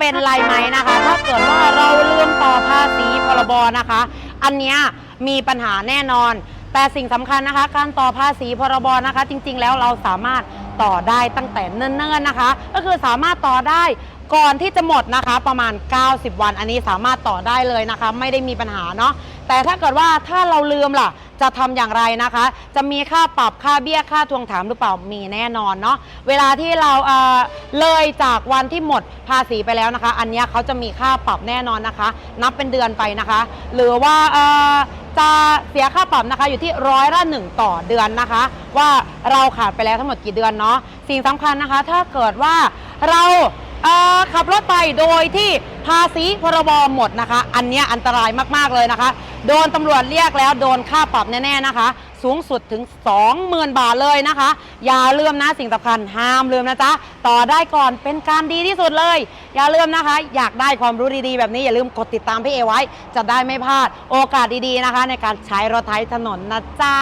เป็นไรไหมนะคะ ถ้าเกิดว่าเราลืมต่อภาษีพรบนะคะ อันเนี้ยมีปัญหาแน่นอน แต่สิ่งสำคัญนะคะ การต่อภาษีพรบนะคะ จริงๆ แล้วเราสามารถต่อได้ตั้งแต่เนิ่นๆนะคะ ก็คือสามารถต่อได้ก่อนที่จะหมดนะคะประมาณ 90 วัน อันนี้สามารถต่อได้เลยนะคะ ไม่ได้มีปัญหาเนาะแต่ถ้าเกิดว่าถ้าเราลืมล่ะ จะทำอย่างไรนะคะ จะมีค่าปรับค่าเบี้ยค่าทวงถามหรือเปล่ามีแน่นอนเนาะเวลาที่เราเอ่อเลยจากวันที่หมดภาษีไปแล้วนะคะ อันเนี้ยเขาจะมีค่าปรับแน่นอนนะคะ นับเป็นเดือนไปนะคะ หรือว่าเอ่อจะเสียค่าปรับนะคะอยู่ที่ร้อยละหนึ่งต่อเดือนนะคะ ว่าเราขาดไปแล้วทั้งหมดกี่เดือนเนาะสิ่งสำคัญนะคะ ถ้าเกิดว่าเรา ขับรถไปโดยที่ภาษีพรบหมดนะคะ อันนี้อันตรายมากๆเลยนะคะ โดนตำรวจเรียกแล้วโดนค่าปรับแน่ๆนะคะ สูงสุดถึง 20,000 บาทเลยนะคะ อย่าลืมนะสิ่งสำคัญห้ามลืมนะจ๊ะ ต่อได้ก่อนเป็นการดีที่สุดเลย อย่าลืมนะคะ อยากได้ความรู้ดีๆ แบบนี้อย่าลืมกดติดตามพี่เอไว้ จะได้ไม่พลาดโอกาสดีๆนะคะ ในการใช้รถไถถนนนะจ๊ะ